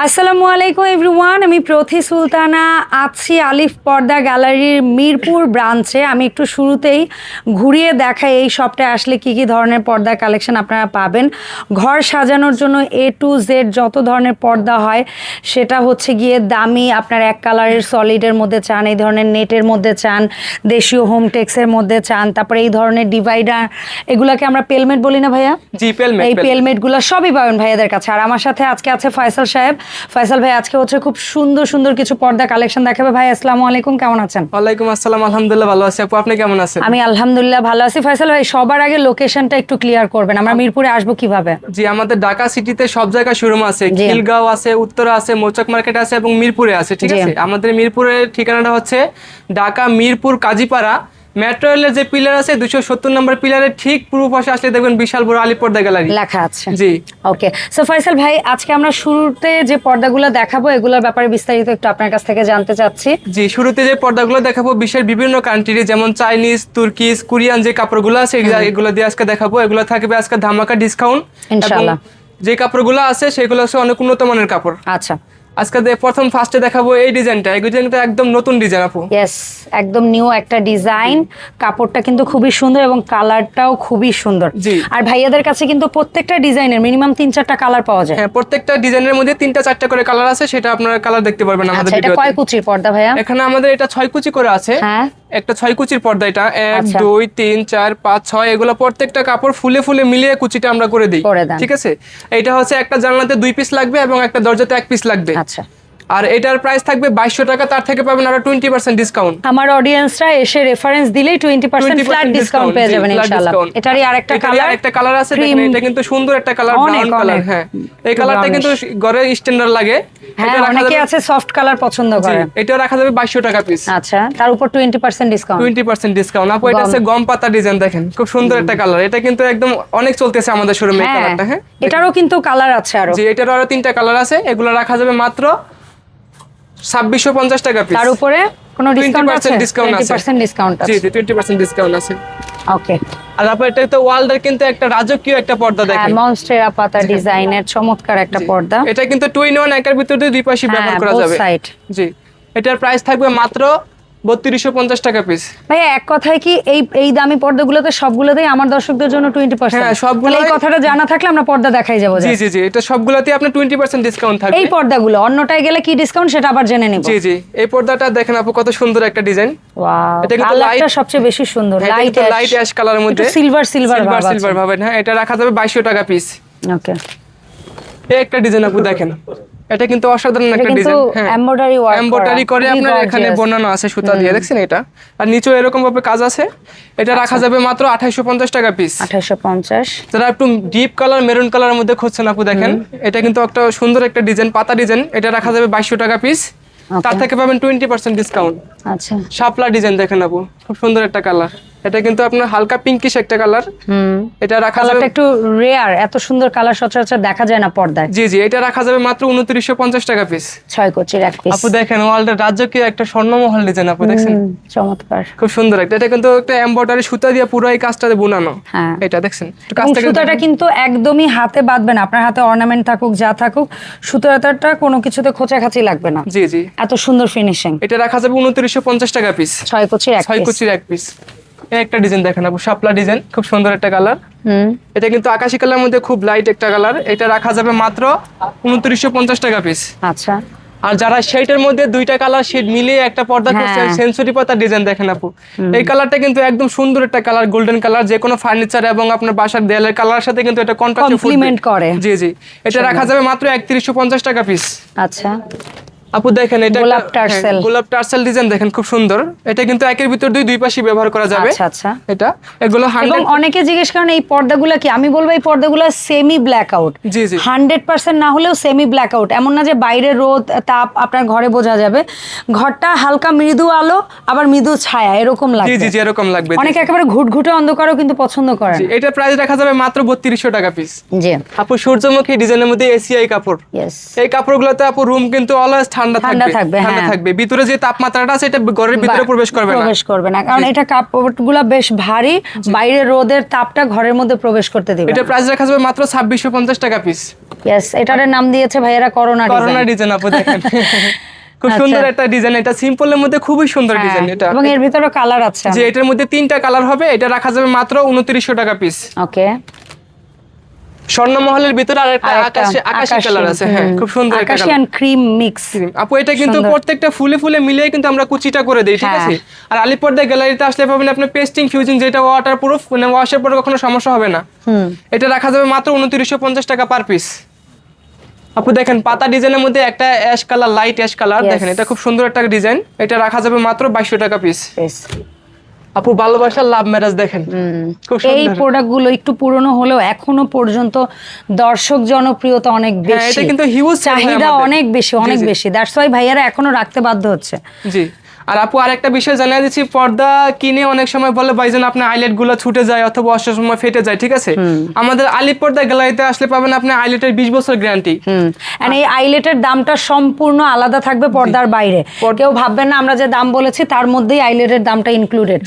আসসালামু আলাইকুম এভরিওয়ান আমি প্রথি সুলতানা আছি আলিফ পর্দা গ্যালারির মিরপুর ব্রাঞ্চে। আমি একটু শুরুতেই ঘুরিয়ে দেখাই এই শপটায় আসলে কি কি ধরনের পর্দা কালেকশন আপনারা পাবেন। ঘর সাজানোর জন্য এ টু জেড যত ধরনের পর্দা হয় সেটা হচ্ছে গিয়ে দামি আপনার এক কালারের সলিডের মধ্যে চান এই ধরনের নেটের মধ্যে চান দেশীয় হোম টেক্সের মধ্যে চান তারপরে এই ধরনের ডিভাইডার এগুলাকে আমরা পেলমেট বলি না ভাইয়া? জি পেলমেট এই পেলমেটগুলো সবই পাবেন ভাইয়াদের কাছে। আর আমার সাথে আজকে আছে ফয়সাল সাহেব ফয়সাল ভাই আজকে হচ্ছে খুব সুন্দর সুন্দর কিছু পর্দা কালেকশন দেখাবে। ভাই আসসালামু আলাইকুম কেমন আছেন? ওয়ালাইকুম আসসালাম আলহামদুলিল্লাহ ভালো আছি। আপু আপনি কেমন আছেন? আমি আলহামদুলিল্লাহ ভালো আছি। ফয়সাল ভাই সবার আগে লোকেশনটা একটু ক্লিয়ার করবেন। আমরা মিরপুরে আসব কীভাবে? জি আমাদের ঢাকা সিটিতে সব জায়গায় শোরুম আছে। খিলগাঁও আছে উত্তরা আছে মোচক মার্কেট আছে এবং মিরপুরে আছে ঠিক আছে? আমাদের মিরপুরের ঠিকানাটা হচ্ছে ঢাকা মিরপুর কাজীপাড়া মেট্রো রেলের যে পিলার আছে দুশো সত্তর নম্বর পিলারের ঠিক পূর্ব পাশে আসলে দেখবেন বিশাল বড় আলিপর্দা গ্যালারি লেখা আছে। জি। ওকে সো ফয়সাল ভাই আজকে আমরা শুরুতে যে পর্দাগুলো দেখাবো এগুলোর ব্যাপারে বিস্তারিত একটু আপনার কাছ থেকে জানতে চাচ্ছি। জি শুরুতে যে পর্দাগুলো দেখাবো বিশ্বের বিভিন্ন কান্ট্রি যেমন চাইনিজ তুর্কিজ কোরিয়ান যে কাপড়গুলো আছে এগুলা- এগুলো দিয়ে আজকে দেখাবো। এগুলো থাকবে আজকে ধামাকা ডিসকাউন্ট ইনশাআল্লাহ। যে কাপড়গুলো আছে সেগুলো হচ্ছে অনেক উন্নত মানের কাপড়। আচ্ছা। আজকে প্রথম ফার্স্টে দেখাবো এই ডিজাইনটা এই ডিজাইনটা একদম নতুন ডিজাইন আপু। ইয়েস একদম নিউ একটা ডিজাইন কাপড়টা কিন্তু খুবই সুন্দর এবং কালারটাও খুবই সুন্দর। আর ভাইয়াদের কাছে কিন্তু প্রত্যেকটা ডিজাইনের মিনিমাম তিন চারটা কালার পাওয়া যায়। হ্যাঁ প্রত্যেকটা ডিজাইনের মধ্যে তিনটা চারটা করে কালার আছে সেটা আপনারা কালার দেখতে পারবেন আমাদের আচ্ছা এটা ভিডিওতে। কয় কুচির পর্দা ভাইয়া? এখানে আমাদের এটা ছয় কুচি করে আছে। হ্যাঁ। একটা ছয় কুচির পর্দা এটা। এক আচ্ছা। দুই তিন চার পাঁচ ছয় এগুলো প্রত্যেকটা কাপড় ফুলে ফুলে মিলিয়ে কুচিটা আমরা করে দিই। ঠিক আছে? এটা হচ্ছে একটা জানলাতে দুই পিস লাগবে এবং একটা দরজাতে এক পিস লাগবে। আচ্ছা। আর এটার প্রাইস থাকবে বাইশশো টাকা তার থেকে পাবেন আরও টোয়েন্টি পার্সেন্ট ডিসকাউন্ট আমার অডিয়েন্সরা এসে রেফারেন্স দিলেই টোয়েন্টি পার্সেন্ট 20% ফ্ল্যাট ডিসকাউন্ট পেয়ে যাবেন ইনশাআল্লাহ। এটারই আরেকটা কালার আরেকটা কালার আছে দেখেন এটা কিন্তু সুন্দর একটা কালার ব্রাউন কালার হ্যাঁ। এই কালারটা কিন্তু ঘরে স্ট্যান্ডার্ড লাগে। হ্যাঁ রাখা অনেকে আছে সফট কালার পছন্দ করে। এটা রাখা যাবে বাইশশো টাকা পিস আচ্ছা তার উপর twenty percent discount twenty percent discount আপু এটা গম। আছে গম পাতা ডিজাইন দেখেন খুব সুন্দর একটা কালার এটা কিন্তু একদম অনেক চলতেছে আমাদের শোরুমে হ্যাঁ কালারটা হ্যাঁ? এটারও কিন্তু কালার আছে আরও। জি এটারও আরও তিনটা কালার আছে। এগুলো রাখা যাবে মাত্র ছাব্বিশশো পঞ্চাশ টাকা পিস তার উপরে কোনো ডিসকাউন্ট আছে? ডিসকাউন্ট আছে। জি টোয়েন্টি পার্সেন্ট ডিসকাউন্ট আছে। ওকে আর আপু এটা তো ওয়ার্ল্ডের কিন্তু একটা রাজকীয় একটা পর্দা হ্যাঁ দেখেন। মনস্টেরা পাতা ডিজাইনের চমৎকার একটা পর্দা। এটা কিন্তু টু ইন ওয়ান একের ভিতরে দুই পাশে হ্যাঁ ব্যবহার করা যাবে। সাইড জি। এটার প্রাইস থাকবে মাত্র বত্রিশশো পঞ্চাশ টাকা পিস ভাইয়া এক কথায় কি এই এই দামি পর্দাগুলোতে সবগুলোতেই আমার দর্শকদের জন্য টোয়েন্টি পার্সেন্ট হ্যাঁ, সবগুলোই- এই কথাটা জানা থাকলে আমরা পর্দা দেখাই যাব জি জি জি এটা সবগুলোতে আপনার টোয়েন্টি পার্সেন্ট ডিসকাউন্ট থাকবে। এই পর্দাগুলো অন্যটায় গেলে কি ডিসকাউন্ট সেটা আবার জেনে নিব। জি জি এই পর্দাটা দেখেন আপু কত সুন্দর একটা ডিজাইন ওয়াও এটা কিন্তু light- সবচেয়ে বেশি সুন্দর লাইট লাইট অ্যাশ কালারের মধ্যে। সিলভার সিলভার সিলভার ভাব সিলভার ভাবেন। হ্যাঁ এটা রাখা যাবে বাইশশো টাকা পিস ওকে এই একটা ডিজাইন আপু দেখেন। এটা কিন্তু অসাধারণ একটা ডিজাইন হ্যাঁ। এমব্রয়ডারি ওয়ার্ক এমব্রয়ডারি করে। আপনার এখানে বর্ণনা আছে সুতা দিয়ে দেখছেন এটা? আর নিচেও এরকম ভাবে কাজ আছে। এটা রাখা আচ্ছা। যাবে মাত্র আঠাইশো পঞ্চাশ টাকা পিস 2850 যারা একটু ডিপ কালার মেরুন কালারের মধ্যে খুঁজছেন আপু দেখেন। এটা কিন্তু একটা সুন্দর একটা ডিজাইন পাতা ডিজাইন এটা রাখা যাবে বাইশশো টাকা পিস তার থেকে পাবেন টোয়েন্টি পার্সেন্ট ডিসকাউন্ট আচ্ছা। শাপলা ডিজাইন দেখেন আপু খুব সুন্দর একটা কালার এটা কিন্তু আপনার হালকা পিঙ্কিশ একটা কালার হুম। এটা রাখা যাবে একটু রেয়ার এত সুন্দর কালার সচরাচর দেখা যায় না পর্দায়। জি জি এটা রাখা যাবে মাত্র উনত্রিশশো পঞ্চাশ টাকা পিস ছয় কোচির এক পিস আপু দেখেন ওয়ার্ল্ডের রাজকীয় একটা স্বর্ণমহল ডিজাইন আপু দেখছেন? চমৎকার। খুব সুন্দর একটা এটা কিন্তু একটা এমব্রয়ডারি সুতা দিয়ে পুরো এই কাজটাতে বোনানো। হ্যাঁ। এটা দেখছেন? সুতাটা কিন্তু একদমই হাতে বাঁধবে না আপনার হাতে অর্নামেন্ট থাকুক যা থাকুক সুতাটা কোনো কিছুতে খোঁচাখাচি লাগবে না। জি জি। এত সুন্দর ফিনিশিং এটা রাখা যাবে উনত্রিশশো পঞ্চাশ টাকা পিস ছয় কোচির এক ছয় পিস এক পিস একটা ডিজাইন দেখেন আপু শাপলা ডিজাইন খুব সুন্দর একটা কালার। এটা কিন্তু আকাশি কালার মধ্যে খুব লাইট একটা কালার। এটা রাখা যাবে মাত্র উনত্রিশশো পঞ্চাশ টাকা পিস আচ্ছা। আর যারা শেডের মধ্যে দুইটা কালার শেড মিলিয়ে একটা পর্দা হ্যাঁ। করছে সেঞ্চুরি পাতা ডিজাইন দেখেন আপু। এই কালারটা কিন্তু একদম সুন্দর একটা কালার গোল্ডেন কালার যে কোনো ফার্নিচার এবং আপনার বাসার দেয়ালের কালারের সাথে কিন্তু এটা কন্ট্রাস্ট কমপ্লিমেন্ট করে। জি জি। এটা রাখা যাবে মাত্র একত্রিশশো পঞ্চাশ টাকা পিস আচ্ছা। আপু দেখেন এটা গোলাপ টার্সেল। হ্যাঁ, গোলাপ টার্সেল ডিজাইন দেখেন খুব সুন্দর। এটা কিন্তু একের ভিতর দুই দুই পাশে ব্যবহার করা যাবে। আচ্ছা আচ্ছা। এটা এগুলো এবং অনেকে জিজ্ঞেস করেন এই পর্দাগুলো কি? আমি বলব এই পর্দাগুলো সেমি ব্ল্যাক আউট জি জি। হান্ড্রেড পার্সেন্ট না হলেও সেমি ব্ল্যাক আউট এমন না যে বাইরে রোদ তাপ আপনার ঘরে বোঝা যাবে। ঘরটা হালকা মৃদু আলো আবার মৃদু ছায়া এরকম লাগবে। জি জি এরকম লাগবে। অনেকে একেবারে ঘুটঘুটে অন্ধকারও কিন্তু পছন্দ করেন। জি, এটা প্রাইস রাখা যাবে মাত্র বত্রিশশো টাকা পিস জি। আপু সূর্যমুখী ডিজাইনের মধ্যে এসিআই কাপড়। এই কাপড়গুলোতে আপু রুম কিন্তু অলওয়েজ ঠান্ডা ঠান্ডা থাকবে ঠান্ডা হ্যাঁ। থাকবে। ভিতরে যে তাপমাত্রাটা আছে এটা ঘরের ভিতরে প্রবেশ করবে না। প্রবেশ করবে না। কারণ এটা কাপড়গুলো বেশ ভারী বাইরে রোদের তাপটা ঘরের মধ্যে প্রবেশ করতে দিবে। এটা প্রাইস রাখা যাবে মাত্র ছাব্বিশশো পঞ্চাশ টাকা পিস ইয়েস এটার নাম দিয়েছে ভাইয়েরা করোনা করোনা ডিজাইন আপু দেখেন। খুব আচ্ছা। সুন্দর একটা ডিজাইন এটা সিম্পলের মধ্যে খুবই সুন্দর ডিজাইন এটা। এবং এর ভিতরে কালার আছে। যে এটার মধ্যে তিনটা কালার হবে। এটা রাখা যাবে মাত্র উনত্রিশশো টাকা পিস ওকে স্বর্ণমহলের ভিতরে আর একটা আকাশি আকাশি কালার আছে হ্যাঁ খুব সুন্দর একটা আকাশি এন্ড ক্রিম মিক্স আপু এটা কিন্তু প্রত্যেকটা ফুলে ফুলে মিলিয়ে কিন্তু আমরা কুচিটা করে দিই ঠিক হ্যাঁ। আছে আর আলিপর্দা গ্যালারিতে আসলে পাবেন আপনি পেস্টিং ফিউজিং যেটা ওয়াটার প্রুফ মানে ওয়াশের পরে কখনো সমস্যা হবে না। এটা রাখা যাবে মাত্র উনত্রিশশো পঞ্চাশ টাকা পার পিস আপু দেখেন পাতা ডিজাইনের মধ্যে একটা ash colour light ash colour দেখেন এটা খুব সুন্দর একটা ডিজাইন এটা রাখা যাবে মাত্র বাইশশো টাকা পিস আপু ভালোবাসার লাভ ম্যারেজ দেখেন। এই প্রোডাক্টগুলো একটু পুরনো হলেও এখনও পর্যন্ত দর্শক জনপ্রিয়তা অনেক হ্যাঁ, বেশি। এটা কিন্তু হিউজ চাহিদা অনেক বেশি অনেক বেশি। দ্যাটস ওয়াই ভাইয়ারা এখনও রাখতে বাধ্য হচ্ছে। জি। আর আপু আরেকটা বিষয় জানিয়ে দিচ্ছি পর্দা কিনে অনেক সময় বলে ভাইজান আপনার আইলেটগুলো ছুটে যায় অথবা অসার সময় ফেটে যায় ঠিক আছে? আমাদের আলিপ পর্দা গ্যালারিতে আসলে পাবেন আপনি আইলেটের বিশ বছর গ্যারান্টি হ্যাঁ এই আইলেটের দামটা সম্পূর্ণ আলাদা থাকবে পর্দার বাইরে। কেউ ভাববেন না আমরা যে দাম বলেছি তার মধ্যেই আইলেটের দামটা ইনক্লুডেড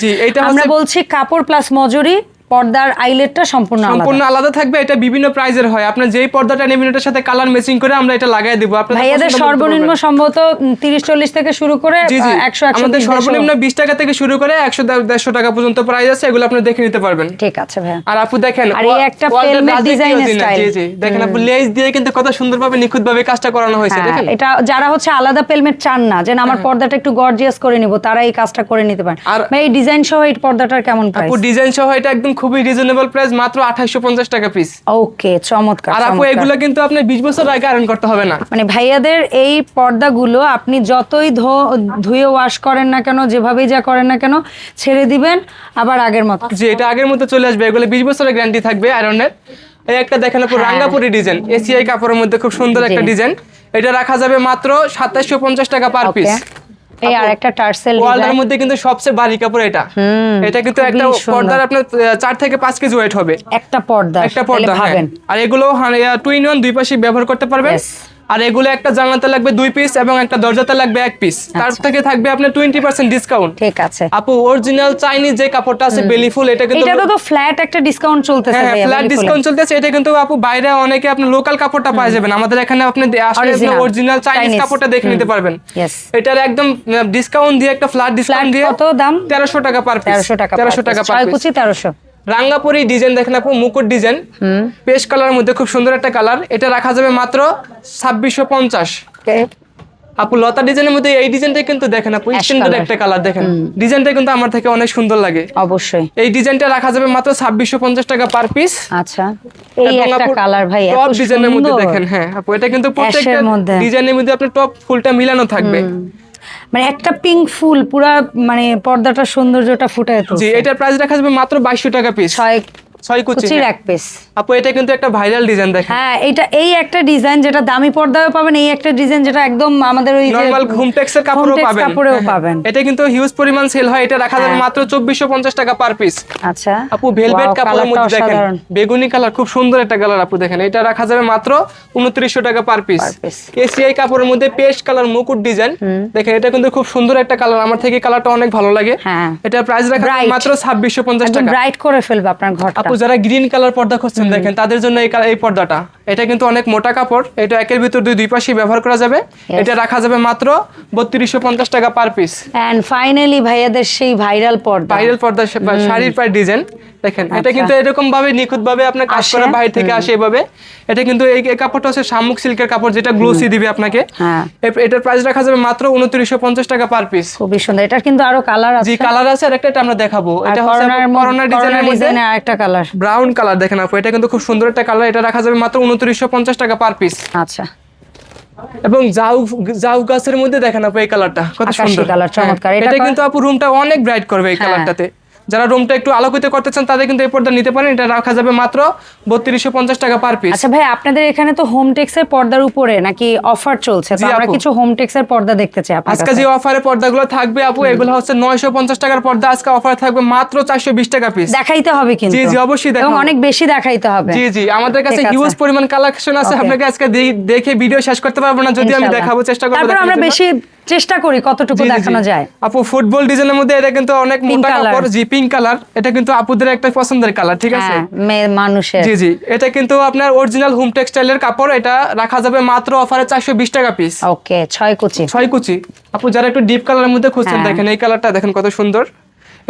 আমরা বলছি কাপড় প্লাস মজুরি পর্দার আইলেটটা সম্পূর্ণ আলাদা। সম্পূর্ণ আলাদা থাকবে এটা বিভিন্ন প্রাইজের হয়। আপনি যেই পর্দাটা নেবেন এটার সাথে কালার ম্যাচিং করে আমরা এটা লাগাই দিব। আপনাদের ভাইয়াদের সর্বনিম্ন সম্ভবত তিরিশ চল্লিশ থেকে শুরু করে জি জি। একশো একশো আমাদের সর্বনিম্ন বিশ টাকা থেকে শুরু করে একশো দেড়শো টাকা পর্যন্ত প্রাইস আছে এগুলো আপনি দেখে নিতে পারবেন। ঠিক আছে ভাইয়া। আর আপু দেখেন আর এই একটা এর জিনিস, style। জি জি। দেখেন আপু লেজ দিয়ে কিন্তু কত সুন্দরভাবে নিখুঁতভাবে কাজটা করানো হয়েছে হ্যাঁ, দেখেন। এটা যারা হচ্ছে আলাদা পেলমেট চান না যেন আমার পর্দাটা একটু গর্জিয়াস করে নিব তারা এই কাজটা করে নিতে পারেন। আর- ভাই এই ডিজাইন সহ এই পর্দাটার কেমন প্রাইস আপু ডিজাইন সহ এটা একদম খুবই রিজনেবল প্রাইস মাত্র আঠাইশো পঞ্চাশ টাকা পিস ওকে চমৎকার আর আপু। এগুলো কিন্তু আপনি বিশ বছর আগে আয়রন করতে হবে না। মানে ভাইয়াদের এই পর্দাগুলো আপনি যতই ধুয়ে ওয়াশ করেন না কেন যেভাবেই যা করেন না কেন ছেড়ে দিবেন আবার আগের মতো। যে এটা আগের মতো চলে আসবে। এগুলো বিশ বছরের গ্যারান্টি থাকবে আয়রনের এই একটা দেখেন আপু হ্যাঁ। রাঙ্গাপুরি ডিজাইন এসিআই কাপড়ের মধ্যে খুব সুন্দর একটা ডিজাইন এটা রাখা যাবে মাত্র সাতাশশো পঞ্চাশ টাকা পার পিস এই আর একটা টার্সেল ওয়ালটার মধ্যে কিন্তু সবচেয়ে ভারী কাপড় এটা এটা কিন্তু একটা। পর্দার আপনার আহ, চার থেকে পাঁচ কেজি ওয়েট হবে একটা পর্দা একটা পর্দা হ্যাঁ। আর এগুলো টু ইন ওয়ান দুই পাশে ব্যবহার করতে পারবেন. আর এগুলো একটা জানলাতে লাগবে দুই পিস এবং একটা দরজাতে লাগবে এক পিস তার আচ্ছা। থেকে থাকবে আপনার টোয়েন্টি পার্সেন্ট ডিসকাউন্ট ঠিক আছে। আপু অরিজিনাল চাইনিজ যে কাপড়টা আছে বেলিফুল এটা কিন্তু এটাতে তো ফ্ল্যাট একটা ডিসকাউন্ট চলতেছে হ্যাঁ ফ্ল্যাট ডিসকাউন্ট চলতেছে। এটা কিন্তু আপু বাইরে অনেকে আপনি লোকাল কাপড়টা পাওয়া যাবেন আমাদের এখানে আপনি আসলে অরিজিনাল চাইনিজ কাপড়টা দেখে নিতে পারবেন। এটার একদম ডিসকাউন্ট দিয়ে একটা ফ্ল্যাট ডিসকাউন্ট দিয়ে কত দাম? তেরোশো টাকা পার পিস তেরোশো টাকা তেরোশো টাকা পার ছয় পিস কুচি তেরোশো। রাঙ্গাপুরি ডিজাইন দেখেন আপু মুকুট ডিজাইন। পেস্ট কালারের মধ্যে খুব সুন্দর একটা কালার। এটা রাখা যাবে মাত্র ছাব্বিশশো পঞ্চাশ। আপু লতা ডিজাইনের মধ্যে এই ডিজাইনটা কিন্তু দেখেন আপু সুন্দর একটা কালার দেখেন। ডিজাইনটা কিন্তু আমার থেকে অনেক সুন্দর লাগে। অবশ্যই। এই ডিজাইনটা রাখা যাবে মাত্র ছাব্বিশশো পঞ্চাশ টাকা পার পিস আচ্ছা। এই একটা কালার ভাই টপ ডিজাইনের মধ্যে দেখেন হ্যাঁ। আপু এটা কিন্তু প্রত্যেকটা ডিজাইনের মধ্যে আপনার টপ ফুলটা মিলানো থাকবে। মানে একটা পিঙ্ক ফুল পুরা মানে পর্দাটা সৌন্দর্যটা ফুটে জি এটার প্রাইস রাখা যাবে মাত্র বাইশশো টাকা পিস ছয় ছয় কুচির। এক পিস আপু এটা কিন্তু একটা ভাইরাল ডিজাইন দেখেন। হ্যাঁ এটা এই একটা ডিজাইন যেটা দামি পর্দায়ও পাবেন এই একটা ডিজাইন যেটা একদম আমাদের ওই নরমাল ঘুমটেক্সের কাপড়ও পাবেন। কাপড়েও পাবেন। এটা কিন্তু হিউজ পরিমাণ সেল হয়। এটা রাখা যাবে। মাত্র চব্বিশশো পঞ্চাশ টাকা পার পিস আচ্ছা। আপু ভেলভেট কাপড়ের মধ্যে দেখেন বেগুনি কালার খুব সুন্দর একটা কালার আপু দেখেন। এটা রাখা যাবে মাত্র উনত্রিশশো টাকা পার পিস। এসিআই কাপড়ের মধ্যে পেস্ট কালার মুকুট ডিজাইন দেখেন এটা কিন্তু খুব সুন্দর একটা কালার আমার থেকে কালারটা অনেক ভালো লাগে। হ্যাঁ। এটা প্রাইস রাখা মাত্র ছাব্বিশশো পঞ্চাশ একদম টাকা। ব্রাইট করে ফেলবে আপনার ঘরটা। আপু যারা গ্রিন কালার পর্দা খুঁজছেন দেখেন তাদের জন্য এই এই পর্দাটা। এটা কিন্তু অনেক মোটা কাপড়। এটা একের ভিতর দুই দুই পাশে ব্যবহার করা যাবে। এটা রাখা যাবে মাত্র বত্রিশশো পঞ্চাশ টাকা পার পিস এন্ড ফাইনালি ভাইয়াদের সেই ভাইরাল পর্দা। ভাইরাল পর্দা শাড়ির পায়ের ডিজাইন দেখেন এটা আচ্ছা। কিন্তু এরকম ভাবে নিখুঁত ভাবে আপনার কাজ করা বাইরে থেকে আসে এভাবে। এটা কিন্তু এই কাপড়টা হচ্ছে শামুক সিল্কের কাপড় যেটা গ্লোসি দিবে আপনাকে। হ্যাঁ। এটার প্রাইস রাখা যাবে মাত্র উনত্রিশশো পঞ্চাশ টাকা পার পিস খুবই সুন্দর। এটার কিন্তু আরও কালার আছে। জি কালার আছে আর একটা এটা আমরা দেখাবো। এটা হচ্ছে করোনা ডিজাইনের মধ্যে আরেকটা কালার ব্রাউন কালার দেখেন আপু এটা কিন্তু খুব সুন্দর একটা কালার এটা রাখা যাবে মাত্র উনত্রিশশো পঞ্চাশ টাকা পার পিস আচ্ছা এবং জাউ জাউ গাছের মধ্যে দেখেন আপু এই কালারটা কত সুন্দর কালার চমৎকার। হ্যাঁ, এটা কিন্তু আপু রুমটা অনেক ব্রাইট করবে এই হ্যাঁ। কালারটাতে যারা রুমটা একটু আলোকিত করতে চান তাদের কিন্তু এই পর্দা নিতে পারেন। এটা রাখা যাবে মাত্র বত্রিশশো পঞ্চাশ টাকা পার পিস আচ্ছা ভাই আপনাদের এখানে তো হোম টেক্সের পর্দার উপরে নাকি অফার চলছে? তো আমরা কিছু হোম টেক্সের পর্দা দেখতে চাই আজকে। যে অফারে পর্দাগুলো থাকবে আপু এগুলো হচ্ছে নয়শো পঞ্চাশ টাকার পর্দা। আজকে অফার থাকবে মাত্র চারশো বিশ টাকা পিস দেখাইতে হবে কিন্তু। জি, জি, অবশ্যই এবং অনেক বেশি দেখাইতে হবে। জি জি আমাদের কাছে হিউজ পরিমাণ কালেকশন আছে. আপনাকে আজকে দেখে ভিডিও শেষ করতে পারব না। যদি আমি দেখাবো চেষ্টা করব তারপর আমরা বেশি চেষ্টা করি কতটুকু। দেখানো যায়। আপু ফুটবল ডিজাইনের মধ্যে এটা কিন্তু অনেক মোটা কাপড় জি পিঙ্ক কালার এটা কিন্তু আপুদের একটা পছন্দের কালার ঠিক আছে? হ্যাঁ মেয়ে মানুষের। জি জি। এটা কিন্তু আপনার অরিজিনাল হোম টেক্সটাইলের কাপড় এটা রাখা যাবে মাত্র অফারে চারশো বিশ টাকা পিস ওকে ছয় কুচি। ছয় কুচি। আপু যারা একটু ডিপ কালারের মধ্যে খুঁজছেন হ্যাঁ। দেখেন এই কালারটা দেখেন কত সুন্দর।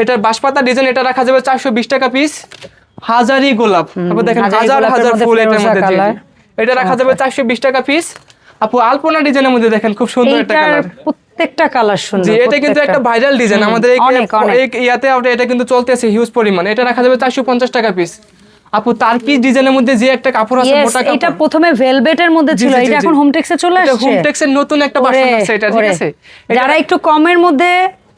এটার বাঁশপাতা ডিজাইন এটা রাখা যাবে চারশো বিশ টাকা পিস হাজারি গোলাপ। তারপর দেখেন হাজার হাজার ফুল এটার মধ্যে। এটা রাখা যাবে চারশো বিশ টাকা পিস আপু আলপনা ডিজাইনের মধ্যে দেখেন খুব সুন্দর একটা কালার প্রত্যেকটা কালার সুন্দর জি এটা কিন্তু একটা ভাইরাল ডিজাইন আমাদের এই। ইয়াতে এটা কিন্তু চলতেছে হিউজ পরিমাণ। এটা রাখা যাবে চারশো পঞ্চাশ টাকা পিস আপু তার কি ডিজাইনের মধ্যে যে একটা কাপড় আছে মোটা এটা প্রথমে ভেলভেটের মধ্যে ছিল এটা এখন হোম টেক্সে চলে আসছে? হোম টেক্সের নতুন একটা ভার্সন আছে এটা ঠিক আছে? যারা একটু কমের মধ্যে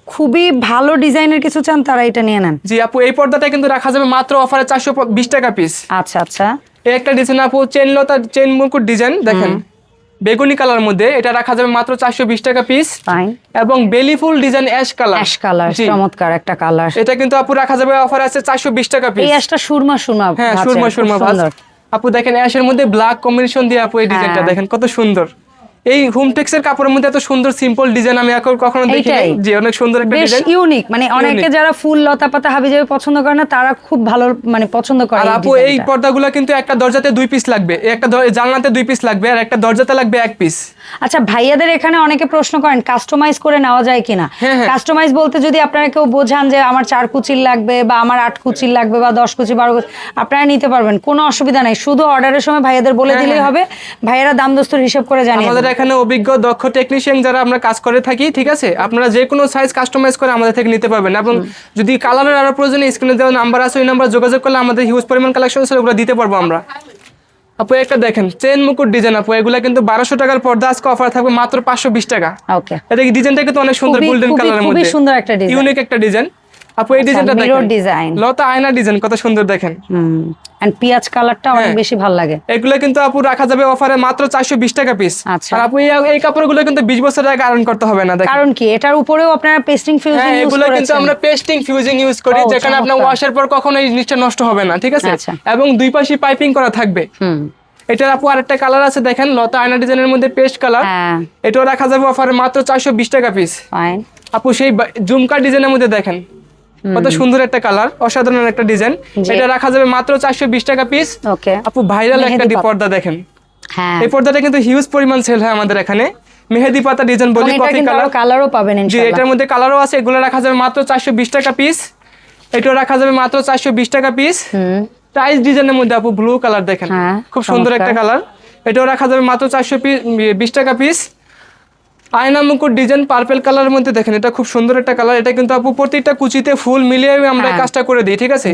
খুবই ভালো ডিজাইনের কিছু চান তারা এটা নিয়ে নেন। জি আপু এই পর্দাটা কিন্তু রাখা যাবে মাত্র অফারে চারশো বিশ টাকা পিস আচ্ছা আচ্ছা। এই একটা ডিজাইন আপু চেন লতা চেন মুকুট ডিজাইন দেখেন। বেগুনি কালার মধ্যে এটা রাখা যাবে মাত্র চারশো বিশ টাকা পিস এবং বেলি ফুল design ash colour ash colour চমৎকার একটা কালার এটা কিন্তু আপু রাখা যাবে অফার আছে চারশো বিশ টাকা পিস অ্যাশটা সুরমা সুরমা হ্যাঁ সুরমা সুরমা আপু দেখেন অ্যাশের মধ্যে ব্ল্যাক কম্বিনেশন দিয়ে আপু এই ডিজাইনটা হ্যাঁ। দেখেন কত সুন্দর। এই হোমটেক্স এর কাপড়ের মধ্যে এত সুন্দর সিম্পল ডিজাইন আমি এখন কখনো দেখি যে অনেক সুন্দর একটা বেশ ডিজাইন ইউনিক মানে অনেকে যারা ফুল লতা পাতা হাবি যাবে পছন্দ করে না তারা খুব ভালো মানে পছন্দ করে আর আপু এই পর্দাগুলো কিন্তু একটা দরজাতে দুই পিস লাগবে। একটা জানলাতে দুই পিস লাগবে আর একটা দরজাতে লাগবে এক পিস আচ্ছা ভাইয়াদের এখানে অনেকে প্রশ্ন করেন কাস্টমাইজ করে নেওয়া যায় কিনা? হ্যাঁ, হ্যাঁ। কাস্টমাইজ বলতে যদি আপনারা কেউ বোঝান যে আমার চার কুচির লাগবে বা আমার আট কুচির লাগবে বা দশ কুচি বারো কুচি আপনারা নিতে পারবেন কোনো অসুবিধা নেই। শুধু অর্ডারের সময় ভাইয়াদের বলে হ্যাঁ, দিলেই হ্যাঁ। হবে। ভাইয়ারা দাম দস্তুর হিসাব করে জানিয়ে। এখানে অভিজ্ঞ দক্ষ টেকনিশিয়ান যারা আমরা কাজ করে থাকি ঠিক আছে? আপনারা যে কোনো সাইজ কাস্টমাইজ করে আমাদের থেকে নিতে পারবেন এবং যদি কালারের আরও প্রয়োজন স্ক্রিনে দেওয়া নাম্বার আছে ওই নাম্বার যোগাযোগ করলে আমাদের হিউজ পরিমাণ কালেকশন আছে ওগুলো দিতে পারব আমরা। আপু একটা দেখেন চেন মুকুট ডিজাইন আপু এগুলা কিন্তু বারোশো টাকার পর্দা আজকে অফার থাকবে মাত্র পাঁচশো বিশ টাকা। ওকে এটা কি ডিজাইনটা কিন্তু অনেক সুন্দর গোল্ডেন কালারের মধ্যে। সুন্দর একটা ইউনিক একটা ডিজাইন আপু এই ডিজাইনটা mirror দেখেন। design। লতা আয়না ডিজাইন কত সুন্দর দেখেন। হুম এন্ড পেঁয়াজ কালারটা অনেক হ্যাঁ। বেশি ভালো লাগে। এগুলো কিন্তু আপু রাখা যাবে অফারে মাত্র চারশো বিশ টাকা পিস আচ্ছা। আর আপু এই- কাপড়গুলো কিন্তু বিশ বছর আগে আয়রন করতে হবে না দেখেন। কারণ কি? এটার উপরেও আপনারা পেস্টিং ফিউজিং ইউজ এগুলো কিন্তু আমরা পেস্টিং ফিউজিং ইউজ করি যেখানে আপনার। ওয়াশের পর কখনো এই জিনিসটা নষ্ট হবে না ঠিক আছে? আচ্ছা। এবং দুই পাশে পাইপিং করা থাকবে। হুম। এটার আপু আরেকটা কালার আছে দেখেন লতা আয়না ডিজাইনের মধ্যে পেস্ট কালার হ্যাঁ। এটাও রাখা যাবে অফারে মাত্র চারশো বিশ টাকা পিস ফাইন আপু সেই জুমকা ডিজাইনের মধ্যে দেখেন। কত সুন্দর একটা কালার অসাধারণ একটা ডিজাইন। এটা রাখা যাবে মাত্র চারশো বিশ টাকা পিস ওকে। আপু ভাইরাল একটা। পর্দা দেখেন। হ্যাঁ। এই পর্দাটা কিন্তু হিউজ পরিমাণ সেল হয় আমাদের এখানে। মেহেদি পাতা ডিজাইন বলি কফি কালার কালারও পাবেন জি এটার মধ্যে কালারও আছে এগুলো রাখা যাবে মাত্র চারশো বিশ টাকা পিস এটাও রাখা যাবে মাত্র চারশো বিশ টাকা পিস টাইস ডিজাইনের মধ্যে আপু ব্লু কালার দেখেন। হ্যাঁ, খুব সুন্দর একটা কালার এটাও রাখা যাবে মাত্র চারশো পিস বিশ টাকা পিস আয়না মুকুট ডিজাইন পার্পেল কালারের মধ্যে দেখেন এটা খুব সুন্দর একটা কালার এটা কিন্তু আপু প্রত্যেকটা কুচিতে ফুল মিলিয়ে আমরা হ্যাঁ। কাজটা করে দিই ঠিক আছে?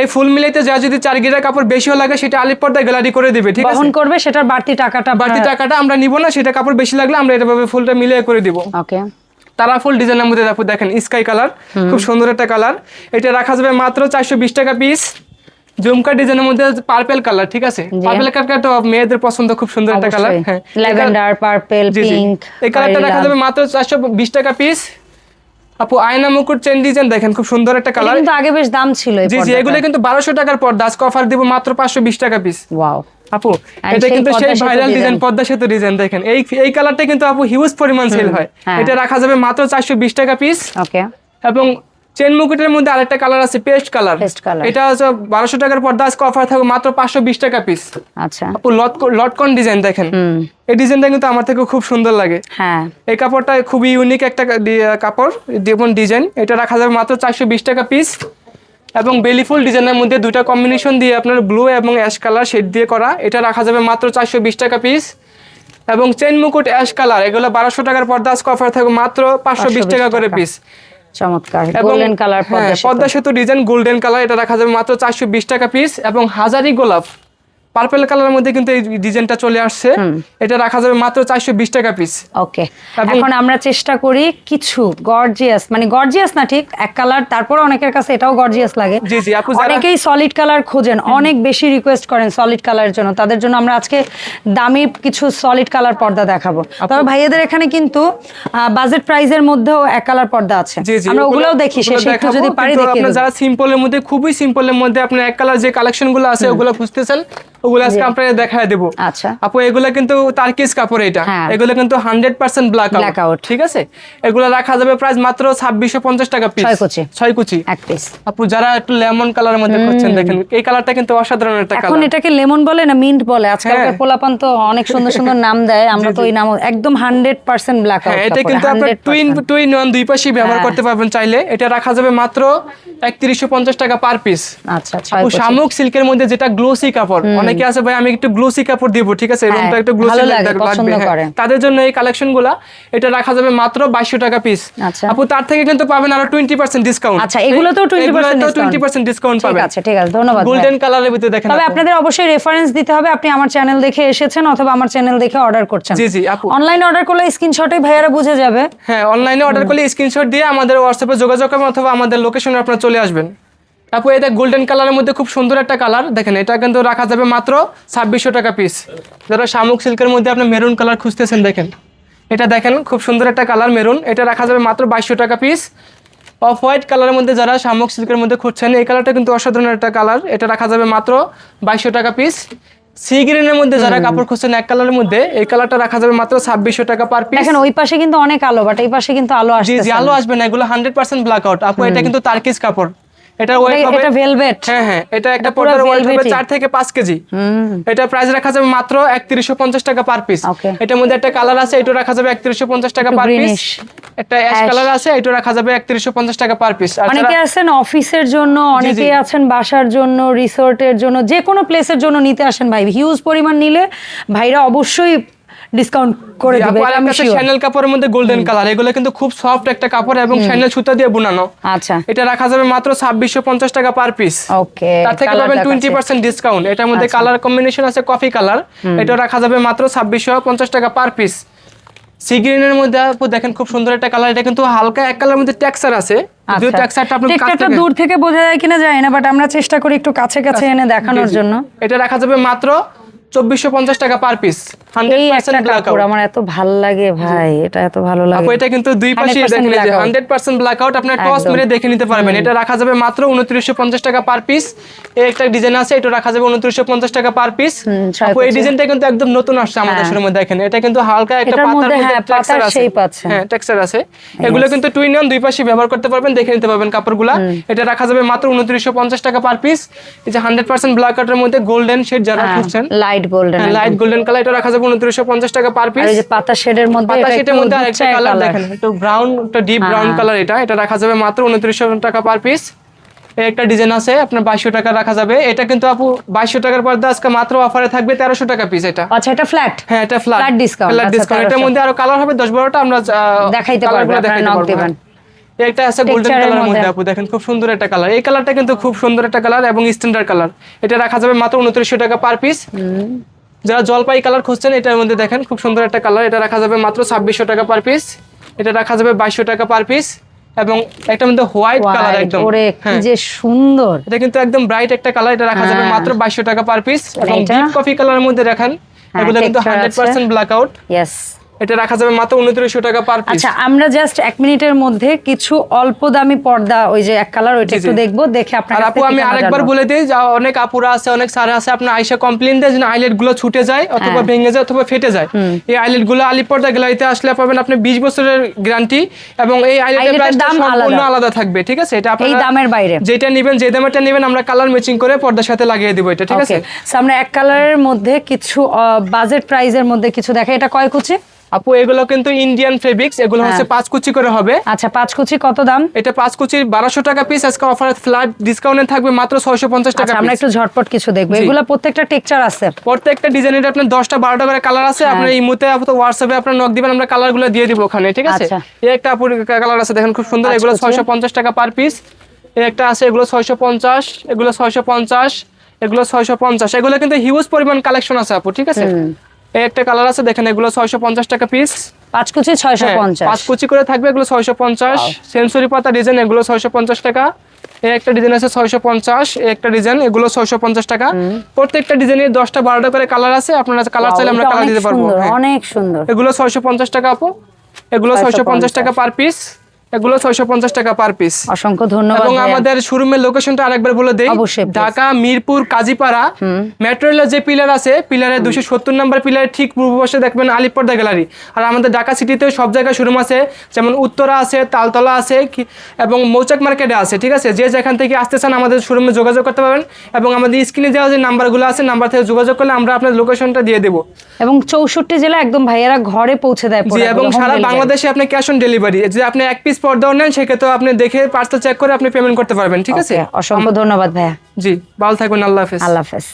এই ফুল মিলাইতে যা যদি চার গিরা কাপড় বেশিও লাগে সেটা আলিপ পর্দায় গ্যালারি করে দিবে ঠিক আছে? বহন করবে সেটার বাড়তি টাকাটা বাড়তি টাকাটা আমরা নিব না সেটা কাপড় বেশি লাগলে আমরা এভাবে ফুলটা মিলিয়ে করে দিব। ওকে। তারা ফুল ডিজাইনের মধ্যে দেখো দেখেন স্কাই কালার খুব সুন্দর একটা কালার এটা রাখা যাবে মাত্র চারশো বিশ টাকা পিস জুমকা ডিজাইনের মধ্যে পার্পেল কালার ঠিক আছে? পার্পেল কালার তো মেয়েদের পছন্দ খুব সুন্দর একটা কালার হ্যাঁ। Lavender purple. পিঙ্ক এই কালারটা রাখা যাবে মাত্র চারশো বিশ টাকা পিস আপু আয়না মুকুট চেন ডিজাইন দেখেন খুব সুন্দর একটা কালার কিন্তু আগে বেশ দাম ছিল এই জি জি এগুলো কিন্তু বারোশো টাকার পর দাস অফার দিব মাত্র পাঁচশো বিশ টাকা পিস ওয়াও আপু এটা কিন্তু সেই ভাইরাল ডিজাইন। পদ্মা সেতু ডিজাইন দেখেন। এই এই কালারটা কিন্তু আপু হিউজ পরিমাণ সেল হয়। হ্যাঁ। এটা রাখা যাবে মাত্র চারশো বিশ টাকা পিস ওকে এবং চেন মুকুটের মধ্যে আরেকটা কালার আছে পেস্ট কালার। এটা হচ্ছে বারোশো টাকার পর্দা আজকে অফার থাকবে মাত্র পাঁচশো বিশ টাকা পিস আচ্ছা। আপু লটকন ডিজাইন দেখেন। এই ডিজাইনটা কিন্তু আমার থেকে খুব সুন্দর লাগে। হ্যাঁ। এই কাপড়টা খুবই ইউনিক একটা কাপড় যেমন ডিজাইন এটা রাখা যাবে মাত্র চারশো বিশ টাকা পিস এবং বেলিফুল ডিজাইনের মধ্যে দুইটা কম্বিনেশন দিয়ে আপনার ব্লু এবং অ্যাশ কালার শেড দিয়ে করা। এটা রাখা যাবে মাত্র চারশো বিশ টাকা পিস এবং চেন মুকুট অ্যাশ কালার এগুলো বারোশো টাকার পর্দা আজকে অফার থাকবে মাত্র পাঁচশো বিশ 520 টাকা করে পিস চমৎকার গোল্ডেন কালার হ্যাঁ, পদ্মা সেতু। ডিজাইন গোল্ডেন কালার এটা রাখা যাবে মাত্র চারশো বিশ টাকা পিস এবং হাজারি গোলাপ পার্পেল কালারের মধ্যে কিন্তু এই ডিজাইনটা চলে আসছে। এটা রাখা যাবে মাত্র চারশো বিশ টাকা পিস ওকে এখন আমরা চেষ্টা করি কিছু গর্জিয়াস মানে গর্জিয়াস না ঠিক এক কালার তারপর অনেকের কাছে এটাও গর্জিয়াস লাগে। জি, জি, আপু যারা- অনেকেই সলিড কালার খোঁজেন অনেক বেশি রিকোয়েস্ট করেন সলিড কালারের জন্য। তাদের জন্য আমরা আজকে দামি কিছু সলিড কালার পর্দা দেখাবো। তবে ভাইয়াদের এখানে কিন্তু বাজেট প্রাইজের মধ্যেও এক কালার পর্দা আছে। আমরা ওগুলোও দেখি শেষে একটু যদি পারি দেবো। যারা সিম্পলের মধ্যে খুবই সিম্পলের মধ্যে আপনার এক কালার যে কালেকশনগুলো আছে ওগুলো খুঁজতেছেন ওগুলো আজকে আপনাদের দেখায় দেবো। আচ্ছা। আপু এগুলো কিন্তু কাপড় এটা। হ্যাঁ। এগুলো কিন্তু হান্ড্রেড পার্সেন্ট ব্ল্যাক আউট ঠিক আছে? এগুলো রাখা যাবে প্রাইস মাত্র ছাব্বিশশো পঞ্চাশ টাকা পিস ছয় কুচি। এক পিস আপু যারা একটু লেমন কালারের মধ্যে খুঁজছেন দেখেন এই কালারটা কিন্তু অসাধারণ একটা এখন এটাকে লেমন বলে না মিন্ট বলে? আজকালকার হ্যাঁ। পোলাপান তো অনেক সুন্দর সুন্দর নাম দেয়। আমরা তো ওই নাম একদম হান্ড্রেড পার্সেন্ট ব্ল্যাক হ্যাঁ এটা কিন্তু আপনার টুইন টুইন ওয়ান দুই পাশেই ব্যবহার হ্যাঁ। করতে পারবেন চাইলে। এটা রাখা যাবে মাত্র একত্রিশশো পঞ্চাশ টাকা পার পিস আচ্ছা শামুক সিল্কের মধ্যে যেটা গ্লোসি কাপড় অনেকে আছে ভাই আমি একটু গ্লোসি কাপড় দিব ঠিক আছে? হ্যাঁ, রুমটা একটু গ্লোসি লাগবে হ্যাঁ। তাদের জন্য এই কালেকশনগুলা এটা রাখা যাবে মাত্র বাইশশো টাকা পিস আচ্ছা। আপু তার থেকে কিন্তু পাবেন আরও টোয়েন্টি পার্সেন্ট ডিসকাউন্ট আচ্ছা, 20% discount। টোয়েন্টি পার্সেন্ট ডিসকাউন্ট ঠিক পাবেন। আছে ঠিক আছে ধন্যবাদ গোল্ডেন কালারের ভিতরে দেখেন তবে আপনাদের অবশ্যই রেফারেন্স দিতে হবে আপনি আমার চ্যানেল দেখে এসেছেন অথবা আমার চ্যানেল দেখে অর্ডার করছেন। জি, জি, আপু। অনলাইনে অর্ডার করলে স্ক্রিনশটে ভাইয়ারা বুঝে যাবে। হ্যাঁ অনলাইনে অর্ডার করলে স্ক্রিনশট দিয়ে আমাদের হোয়াটসঅ্যাপে যোগাযোগ করবেন অথবা আমাদের লোকেশনে আপনারা চলে আসবেন। আপু এটা গোল্ডেন কালারের মধ্যে খুব সুন্দর একটা কালার দেখেন এটা কিন্তু রাখা যাবে মাত্র ছাব্বিশশো টাকা পিস যারা শামুক সিল্কের মধ্যে আপনি মেরুন কালার খুঁজতেছেন দেখেন। এটা দেখেন খুব সুন্দর একটা কালার মেরুন এটা রাখা যাবে মাত্র বাইশশো টাকা পিস অফ হোয়াইট কালারের মধ্যে যারা শামুক সিল্কের মধ্যে খুঁজছেন এই কালারটা কিন্তু অসাধারণ একটা কালার এটা রাখা যাবে মাত্র বাইশশো টাকা পিস সি গ্রিনের মধ্যে যারা কাপড় খুঁজছেন এক কালারের মধ্যে এই কালারটা রাখা যাবে মাত্র ছাব্বিশশো টাকা পার পিস দেখেন ওই পাশে কিন্তু অনেক আলো বাট এই পাশে কিন্তু আলো আসবে জি আলো আসবে না এগুলো হান্ড্রেড পার্সেন্ট ব্ল্যাক আউট আপু এটা কিন্তু তার্কিস কাপড়। এটা ওয়েট হবে। এটা ভেলভেট হ্যাঁ হ্যাঁ এটা একটা পুরো পর্দার ওয়েট হবে velvety। চার থেকে পাঁচ কেজি। হুম। এটা প্রাইস রাখা যাবে মাত্র একত্রিশশো পঞ্চাশ টাকা পার পিস এটার মধ্যে একটা কালার আছে এটা রাখা যাবে একত্রিশশো পঞ্চাশ টাকা একটু পার পিস একটা অ্যাশ কালার আছে এটা রাখা যাবে একত্রিশশো পঞ্চাশ টাকা পার পিস অনেকে আছেন অফিসের জন্য অনেকে। আছেন বাসার জন্য রিসোর্টের জন্য যে কোনো প্লেসের জন্য নিতে আসেন ভাই। হিউজ পরিমাণ নিলে ভাইরা অবশ্যই ডিসকাউন্ট করে দিবে আমি sure। শ্যানেল কাপড়ের মধ্যে গোল্ডেন কালার এগুলো কিন্তু খুব সফট একটা কাপড় এবং শ্যানেল সুতা দিয়ে বোনানো। আচ্ছা। এটা রাখা যাবে মাত্র ছাব্বিশশো পঞ্চাশ টাকা পার পিস ওকে তার থেকে পাবেন টোয়েন্টি পার্সেন্ট ডিসকাউন্ট এটার মধ্যে আচ্ছা। কালার কম্বিনেশন আছে কফি কালার এটা রাখা যাবে মাত্র ছাব্বিশশো পঞ্চাশ টাকা পার পিস সি গ্রিনের মধ্যে আপু দেখেন খুব সুন্দর একটা কালার এটা কিন্তু হালকা এক কালার মধ্যে টেক্সচার আছে। যদিও টেক্সচারটা আপনি কাছ টেক্সচারটা দূর থেকে বোঝা যায় কিনা যায় না বাট আমরা চেষ্টা করি একটু কাছে কাছে এনে দেখানোর। জন্য। এটা রাখা যাবে মাত্র চব্বিশশো পঞ্চাশ টাকা per piece hundred percent black আমার এত ভালো লাগে ভাই এটা এত ভালো আপু লাগে এটা কিন্তু দুই পাশে দেখেন blackout। Hundred percent blackout আপনার টস মেরে দেখে নিতে পারবেন। এটা রাখা যাবে মাত্র উনত্রিশশো পঞ্চাশ টাকা পার পিস এই একটা ডিজাইন আছে এটা রাখা যাবে উনত্রিশশো পঞ্চাশ টাকা পার পিস আপু এই ডিজাইনটা কিন্তু একদম নতুন আসছে আমাদের হ্যাঁ। শোরুমে দেখেন। এটা কিন্তু হালকা একটা পাতার মধ্যে, মধ্যে হ্যাঁ, টেক্সচার আছে। আছে। হ্যাঁ টেক্সচার আছে। এগুলো কিন্তু টুইন অন দুই পাশে ব্যবহার করতে পারবেন দেখে নিতে পারবেন কাপড়গুলা। এটা রাখা যাবে মাত্র উনত্রিশশো পঞ্চাশ টাকা পার পিস এই যে হান্ড্রেড পার্সেন্ট ব্ল্যাক আউটের মধ্যে গোল্ডেন শেড যারা খুঁজছেন light golden light golden colour এটা রাখা যাবে উনত্রিশশো পঞ্চাশ টাকা পার আর পিস এই যে পাতা শেডের মধ্যে পাতা একটু মধ্যে আরেকটা কালার দেখেন একটু ব্রাউন একটা ডিপ ব্রাউন হ্যাঁ। কালার এটা। এটা রাখা যাবে মাত্র উনত্রিশশো টাকা পার পিস একটা ডিজাইন আছে আপনার বাইশশো টাকা রাখা যাবে। এটা কিন্তু আপু বাইশশো টাকার পর্দা আজকে মাত্র অফারে থাকবে তেরোশো টাকা পিস এটা। আচ্ছা এটা ফ্ল্যাট হ্যাঁ এটা ফ্ল্যাট discount, ফ্ল্যাট ডিসকাউন্ট এটার মধ্যে আরও কালার হবে দশ বারোটা আমরা দেখাইতে পারব, আপনারা দেখাইতে knock পারব, একটা আছে গোল্ডেন কালারের মধ্যে। আপু দেখেন খুব সুন্দর একটা কালার এই কালারটা কিন্তু খুব সুন্দর একটা কালার এবং স্ট্যান্ডার্ড কালার এটা রাখা যাবে মাত্র উনত্রিশশো টাকা পার পিস যারা জলপাই কালার খুঁজছেন এটার মধ্যে দেখেন খুব সুন্দর একটা কালার এটা রাখা যাবে মাত্র ছাব্বিশশো টাকা পার পিস এটা রাখা যাবে বাইশশো টাকা পার পিস এবং একটা মধ্যে হোয়াইট কালার একদম। ওরে হ্যাঁ। যে সুন্দর। এটা কিন্তু একদম ব্রাইট একটা কালার এটা রাখা যাবে হ্যাঁ। মাত্র বাইশশো টাকা পার পিস এবং এটা? ডিপ কফি কালারের মধ্যে রাখেন। হ্যাঁ, এগুলো কিন্তু texture হান্ড্রেড আছে। পার্সেন্ট ব্ল্যাক আউট ইয়েস এটা রাখা যাবে মাত্র উনত্রিশশো টাকা পার পিস আচ্ছা আমরা জাস্ট এক মিনিটের মধ্যে কিছু অল্প দামি পর্দা ওই যে এক কালার ওইটা একটু। দেখব দেখে আপনার আর আপু আমি আরেকবার বলে দিই যা অনেক আপুরা আছে অনেক স্যার আছে আপনার আইসা কমপ্লেন দেয় যে আইলেটগুলো ছুটে যায় অথবা হ্যাঁ। ভেঙে যায় অথবা ফেটে যায়। এই আইলেটগুলো আলিপর্দা গ্যালারিতে আসলে পাবেন আপনি বিশ বছরের গ্যারান্টি এবং এই আইলেটের দাম সম্পূর্ণ আলাদা। থাকবে ঠিক আছে? এটা এই দামের বাইরে। যেটা নেবেন যে দামেরটা নেবেন আমরা কালার ম্যাচিং করে পর্দার সাথে লাগিয়ে দিব এটা ঠিক আছে? আমরা এক কালারের মধ্যে কিছু বাজেট প্রাইজের মধ্যে কিছু দেখা এটা কয় কুচি? আপু এগুলো কিন্তু ইন্ডিয়ান ফেব্রিক্স এগুলো হ্যাঁ। হচ্ছে পাঁচ কুচি করে হবে। আচ্ছা পাঁচ কুচি কত দাম? এটা পাঁচ কুচি বারোশো টাকা পিস আজকে অফার ফ্ল্যাট ডিসকাউন্টে থাকবে মাত্র ছয়শো পঞ্চাশ টাকা আচ্ছা আমরা একটু ঝটপট কিছু দেখব। এগুলো প্রত্যেকটা টেকচার আছে। প্রত্যেকটা ডিজাইনের আপনার দশটা বারোটা করে কালার আছে। আপনার এই মুহূর্তে আপাতত হোয়াটসঅ্যাপে আপনার নক দিবেন আমরা কালারগুলো দিয়ে দিব ওখানে ঠিক আছে? আচ্ছা। এই একটা আপুর কালার আছে দেখেন খুব সুন্দর। এগুলো। ছয়শো পঞ্চাশ টাকা পার পিস এই একটা আছে এগুলো ছয়শো পঞ্চাশ এগুলো ছয়শো পঞ্চাশ এগুলো ছয়শো পঞ্চাশ। এগুলো কিন্তু হিউজ পরিমাণ কালেকশন আছে আপু ঠিক আছে? এই একটা কালার আছে দেখেন এগুলো ছয়শো পঞ্চাশ টাকা পিস পাঁচ কুচি ছয়শো পঞ্চাশ। পাঁচ কুচি করে থাকবে এগুলো ছয়শো পঞ্চাশ। সেঞ্চুরি পাতা ডিজাইন এগুলো ছয়শো পঞ্চাশ টাকা। এই একটা ডিজাইন আছে ছয়শো পঞ্চাশ। এই একটা ডিজাইন এগুলো ছয়শো পঞ্চাশ টাকা। প্রত্যেকটা ডিজাইনের দশটা বারোটা করে কালার আছে। আপনারা কালার চাইলে আমরা কালার দিতে পারব। হ্যাঁ। অনেক সুন্দর। এগুলো ছয়শো পঞ্চাশ টাকা আপু। এগুলো ছয়শো পঞ্চাশ। টাকা পার পিস এগুলো ছয়শো পঞ্চাশ টাকা পার পিস অসংখ্য ধন্যবাদ এবং আমাদের শোরুমের লোকেশনটা আরেকবার বলে দেই। ঢাকা মিরপুর কাজীপাড়া। মেট্রো রেলের যে পিলার আছে পিলারের দুশো সত্তর নম্বর পিলারের ঠিক পূর্ব পাশে দেখবেন আলিপর্দা গ্যালারি আর আমাদের ঢাকা সিটিতেও সব জায়গায় শোরুম আছে। যেমন উত্তরা আছে তালতলা আছে এবং মৌচাক মার্কেটে আছে ঠিক আছে? যে যেখান থেকে আসতে চান আমাদের শোরুমে যোগাযোগ করতে পারবেন। এবং আমাদের স্ক্রিনে দেওয়া যে নাম্বারগুলো আছে নাম্বার থেকে যোগাযোগ করলে আমরা আপনার লোকেশনটা দিয়ে দেবো। এবং চৌষট্টি জেলা একদম ভাইয়ারা ঘরে পৌঁছে দেয় এবং সারা বাংলাদেশে আপনি ক্যাশ অন ডেলিভারি যদি আপনি এক পিস পর্দাও নেন সেক্ষেত্রে আপনি দেখে পার্সেল চেক করে আপনি পেমেন্ট করতে পারবেন ঠিক আছে? অসংখ্য ধন্যবাদ ভাইয়া। জি ভালো থাকবেন আল্লাহ হাফেজ। আল্লাহ হাফেজ।